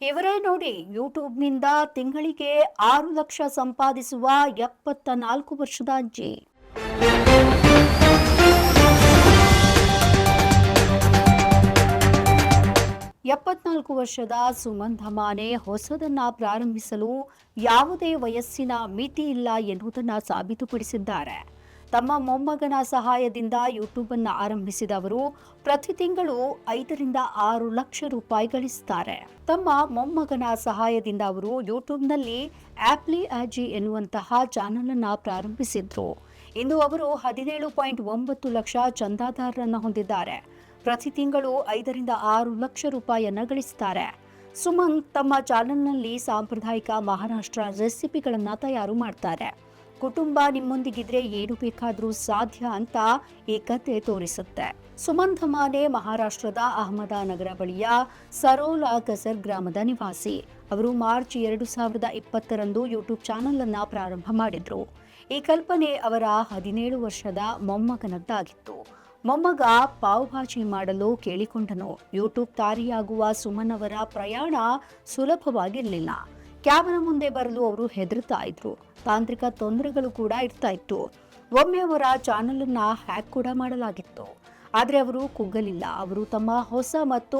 ಇವರೇ ನೋಡಿ ಯೂಟ್ಯೂಬ್ನಿಂದ ತಿಂಗಳಿಗೆ ಆರು ಲಕ್ಷ ಸಂಪಾದಿಸುವ ಎಪ್ಪತ್ತ ನಾಲ್ಕು ವರ್ಷದ ಅಜ್ಜಿ. ಎಪ್ಪತ್ನಾಲ್ಕು ವರ್ಷದ ಸುಮಂಧಮಾನೆ ಹೊಸದನ್ನ ಪ್ರಾರಂಭಿಸಲು ಯಾವುದೇ ವಯಸ್ಸಿನ ಮಿತಿ ಇಲ್ಲ ಎನ್ನುವುದನ್ನು ಸಾಬೀತುಪಡಿಸಿದ್ದಾರೆ. ತಮ್ಮ ಮೊಮ್ಮಗನ ಸಹಾಯದಿಂದ ಯೂಟ್ಯೂಬ್ ಅನ್ನು ಆರಂಭಿಸಿದ ಅವರು, ಪ್ರತಿ ತಿಂಗಳು ಐದರಿಂದ ಆರು ಲಕ್ಷ ರೂಪಾಯಿ ಗಳಿಸುತ್ತಾರೆ ತಮ್ಮ ಮೊಮ್ಮಗನ ಸಹಾಯದಿಂದ ಅವರು ಯೂಟ್ಯೂಬ್ನಲ್ಲಿ ಆಪ್ಲಿ ಆಜಿ ಎನ್ನುವಂತಹ ಚಾನೆಲ್ ಅನ್ನು ಪ್ರಾರಂಭಿಸಿದ್ರು. ಇಂದು ಅವರು ಹದಿನೇಳು ಪಾಯಿಂಟ್ ಒಂಬತ್ತು ಲಕ್ಷ ಚಂದಾದಾರರನ್ನು ಹೊಂದಿದ್ದಾರೆ. ಪ್ರತಿ ತಿಂಗಳು ಐದರಿಂದ ಆರು ಲಕ್ಷ ರೂಪಾಯಿಯನ್ನು ಗಳಿಸುತ್ತಾರೆ ಸುಮಂಗ್ ತಮ್ಮ ಚಾನೆಲ್ನಲ್ಲಿ ಸಾಂಪ್ರದಾಯಿಕ ಮಹಾರಾಷ್ಟ್ರ ರೆಸಿಪಿಗಳನ್ನು ತಯಾರು ಮಾಡ್ತಾರೆ. ಕುಟುಂಬ ನಿಮ್ಮೊಂದಿಗಿದ್ರೆ ಏನು ಬೇಕಾದರೂ ಸಾಧ್ಯ ಅಂತ ಈ ಕತೆ ತೋರಿಸುತ್ತೆ. ಸುಮಂತ್ ಮಾನೆ ಮಹಾರಾಷ್ಟ್ರದ ಅಹಮದಾನಗರ ಬಳಿಯ ಸರೋಲಾ ಕಸರ್ ಗ್ರಾಮದ ನಿವಾಸಿ. ಅವರು ಮಾರ್ಚ್ ಎರಡು ಸಾವಿರದ ಇಪ್ಪತ್ತರಂದು ಯೂಟ್ಯೂಬ್ ಚಾನೆಲ್ ಅನ್ನ ಪ್ರಾರಂಭ ಮಾಡಿದ್ರು. ಈ ಕಲ್ಪನೆ ಅವರ ಹದಿನೇಳು ವರ್ಷದ ಮೊಮ್ಮಗನದ್ದಾಗಿತ್ತು. ಮೊಮ್ಮಗ ಪಾವ್ ಭಾಜಿ ಮಾಡಲು ಕೇಳಿಕೊಂಡನು. ಯೂಟ್ಯೂಬ್ ತಾರಿಯಾಗುವ ಸುಮನ್ ಅವರ ಪ್ರಯಾಣ ಸುಲಭವಾಗಿರಲಿಲ್ಲ. ಕ್ಯಾಮರ ಮುಂದೆ ಬರಲು ಅವರು ಹೆದರ್ತಾ ಇದ್ರು. ತಾಂತ್ರಿಕ ತೊಂದರೆಗಳು ಕೂಡ ಇರ್ತಾ ಇತ್ತು. ಒಮ್ಮೆ ಅವರ ಚಾನೆಲ್ ಅನ್ನ ಹ್ಯಾಕ್ ಕೂಡ ಮಾಡಲಾಗಿತ್ತು. ಆದರೆ ಅವರು ಕುಗ್ಗಲಿಲ್ಲ. ಅವರು ತಮ್ಮ ಹೊಸ ಮತ್ತು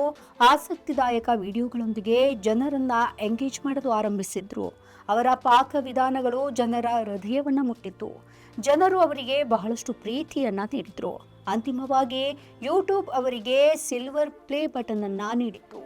ಆಸಕ್ತಿದಾಯಕ ವಿಡಿಯೋಗಳೊಂದಿಗೆ ಜನರನ್ನ ಎಂಗೇಜ್ ಮಾಡಲು ಆರಂಭಿಸಿದ್ರು. ಅವರ ಪಾಕ ವಿಧಾನಗಳು ಜನರ ಹೃದಯವನ್ನು ಮುಟ್ಟಿತ್ತು. ಜನರು ಅವರಿಗೆ ಬಹಳಷ್ಟು ಪ್ರೀತಿಯನ್ನು ನೀಡಿದ್ರು. ಅಂತಿಮವಾಗಿ ಯೂಟ್ಯೂಬ್ ಅವರಿಗೆ ಸಿಲ್ವರ್ ಪ್ಲೇ ಬಟನ್ ಅನ್ನು ನೀಡಿತು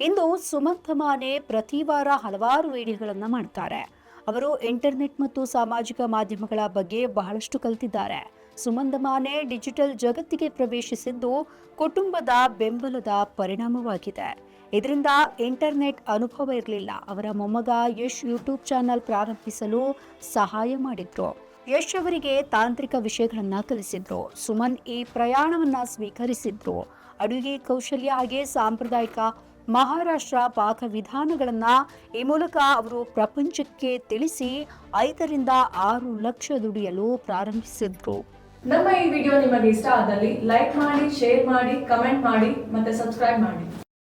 ಇಂದು ಸುಮಂತ್ ಮಾನೆ ಪ್ರತಿ ವಾರ ಹಲವಾರು ವಿಡಿಯೋಗಳನ್ನು ಮಾಡ್ತಾರೆ. ಅವರು ಇಂಟರ್ನೆಟ್ ಮತ್ತು ಸಾಮಾಜಿಕ ಮಾಧ್ಯಮಗಳ ಬಗ್ಗೆ ಬಹಳಷ್ಟು ಕಲಿತಿದ್ದಾರೆ. ಸುಮಂತ್ ಮಾನೆ ಡಿಜಿಟಲ್ ಜಗತ್ತಿಗೆ ಪ್ರವೇಶಿಸಿದ್ದು ಕುಟುಂಬದ ಬೆಂಬಲದ ಪರಿಣಾಮವಾಗಿದೆ. ಇದರಿಂದ ಇಂಟರ್ನೆಟ್ ಅನುಭವ ಇರಲಿಲ್ಲ. ಅವರ ಮೊಮ್ಮಗ ಯಶ್ ಯೂಟ್ಯೂಬ್ ಚಾನಲ್ ಪ್ರಾರಂಭಿಸಲು ಸಹಾಯ ಮಾಡಿದ್ರು. ಯಶ್ ಅವರಿಗೆ ತಾಂತ್ರಿಕ ವಿಷಯಗಳನ್ನ ಕಲಿಸಿದ್ರು. ಸುಮನ್ ಈ ಪ್ರಯಾಣವನ್ನ ಸ್ವೀಕರಿಸಿದ್ರು. ಅಡುಗೆ ಕೌಶಲ್ಯ ಹಾಗೆ ಸಾಂಪ್ರದಾಯಿಕ ಮಹಾರಾಷ್ಟ್ರ ಪಾಕ ವಿಧಾನಗಳನ್ನ ಈ ಮೂಲಕ ಅವರು ಪ್ರಪಂಚಕ್ಕೆ ತಿಳಿಸಿ ಐದರಿಂದ ಆರು ಲಕ್ಷ ದುಡಿಯಲು ಪ್ರಾರಂಭಿಸಿದ್ರು. ನಮ್ಮ ಈ ವಿಡಿಯೋ ನಿಮಗೆ ಇಷ್ಟ ಆದಲ್ಲಿ ಲೈಕ್ ಮಾಡಿ, ಶೇರ್ ಮಾಡಿ, ಕಮೆಂಟ್ ಮಾಡಿ ಮತ್ತೆ ಸಬ್ಸ್ಕ್ರೈಬ್ ಮಾಡಿ.